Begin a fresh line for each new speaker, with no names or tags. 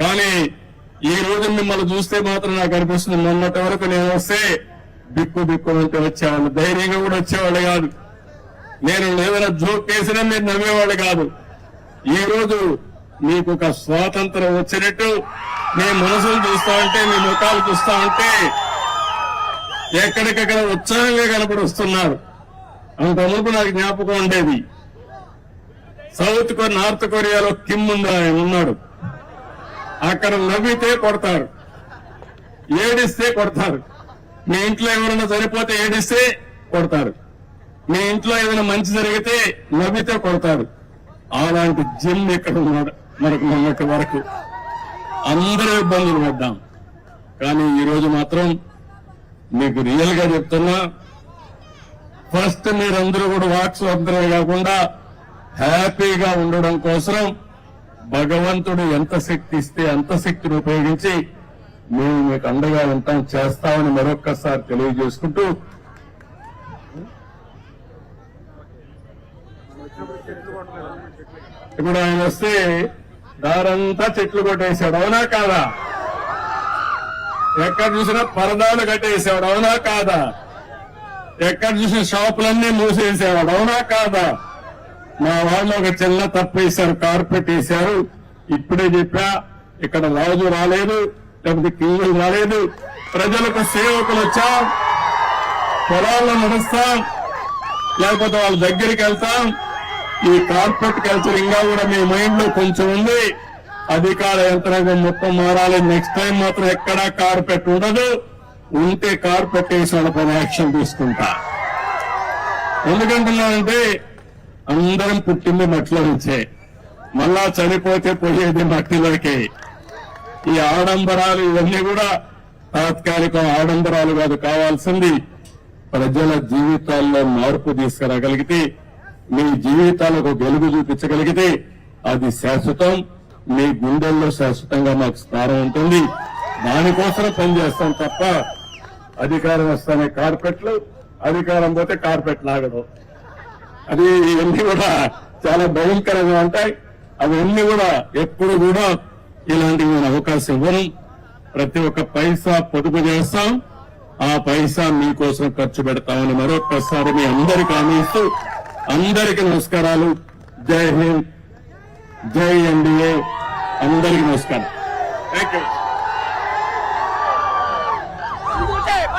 కానీ ఈ రోజు మిమ్మల్ని చూస్తే మాత్రం నాకు అనిపిస్తుంది మొన్నటి వరకు నేను వస్తే బిక్కు బిక్కు అంటే వచ్చేవాళ్ళు. ధైర్యంగా కూడా వచ్చేవాళ్ళు కాదు. నేను ఏదైనా జోక్ వేసినా మీరు నమ్మేవాళ్ళు కాదు. ఈ రోజు మీకు ఒక స్వాతంత్రం వచ్చినట్టు మీ మనసులు చూస్తా ఉంటే మీ ముఖాలు చూస్తా ఉంటే ఎక్కడికక్కడ ఉత్సాహంగా కనపడి వస్తున్నారు అంత మునుపు నాకు జ్ఞాపకం ఉండేది. సౌత్ కొ నార్త్ కొరియాలో కిమ్ ఉంది ఆయన ఉన్నాడు. అక్కడ నవ్వితే కొడతారు. ఏడిస్తే కొడతారు. మీ ఇంట్లో ఎవరైనా సరిపోతే ఏడిస్తే కొడతారు. మీ ఇంట్లో ఏదైనా మంచి జరిగితే నవ్వితే కొడతారు. అలాంటి జిమ్ ఇక్కడ ఉన్నాడు. మనకు మొన్నటి వరకు. అందరూ ఇబ్బందులు పడ్డాం. కానీ ఈరోజు మాత్రం మీకు రియల్గా చెప్తున్నా ఫస్ట్ మీరందరూ కూడా వాక్స్ అందరూ కాకుండా హ్యాపీగా ఉండడం కోసం భగవంతుడు ఎంత శక్తి ఇస్తే అంత శక్తిని ఉపయోగించి మేము మీకు అండగా ఉంటాం చేస్తామని మరొక్కసారి తెలియజేసుకుంటూ ఇప్పుడు ఆయన వస్తే దారంతా చెట్లు కొట్టేశాడు అవునా కాదా? ఎక్కడ చూసినా పరదాలు కట్టేసాడు అవునా కాదా? ఎక్కడ చూసిన షాపులన్నీ మూసేసేవాడు అవునా కాదా? మా వాళ్ళు ఒక చిన్న తప్పు వేశారు కార్పెట్ వేశారు. ఇప్పుడే చెప్పా ఇక్కడ రాజు రాలేదు లేకపోతే కింగులు రాలేదు. ప్రజలకు సేవకులు వచ్చా పొలాల్లో నడుస్తాం లేకపోతే వాళ్ళ దగ్గరికి వెళ్తాం. ఈ కార్పొరేట్ కల్చర్ ఇంకా కూడా మీ మైండ్లో కొంచెం ఉంది. అధికార యంత్రాంగం మొత్తం మారాలి. నెక్స్ట్ టైం మాత్రం ఎక్కడా కార్పెట్ ఉండదు. ఉంటే కార్పెట్ వేసి వాళ్ళపై యాక్షన్ తీసుకుంటా. ఎందుకంటున్నానంటే అందరం పుట్టింది మట్టిలో నుంచే. మళ్ళా చనిపోతే పోయేది మట్టిలోకే. ఈ ఆడంబరాలు ఇవన్నీ కూడా తాత్కాలిక ఆడంబరాలు కాదు కావాల్సింది ప్రజల జీవితాల్లో మార్పు తీసుకురాగలిగితే మీ జీవితాలకు వెలుగు చూపించగలిగితే అది శాశ్వతం మీ గుండెల్లో శాశ్వతంగా మాకు స్థానం ఉంటుంది. దానికోసం పనిచేస్తాం తప్ప అధికారం వస్తానే కార్పెట్లు అధికారం పోతే కార్పెట్ లాగడం అది ఇవన్నీ కూడా చాలా భయంకరంగా ఉంటాయి. అవన్నీ కూడా ఎప్పుడు కూడా ఇలాంటివి నేను అవకాశం ఇవ్వను ప్రతి ఒక్క పైసా పొదుపు చేస్తాం. ఆ పైసా మీకోసం ఖర్చు పెడతామని మరొకసారి మీ అందరికీ హామీ ఇస్తూ అందరికీ నమస్కారాలు. జై హింద్. జై ఎన్డీఏ అందరికీ నమస్కారం. Thank you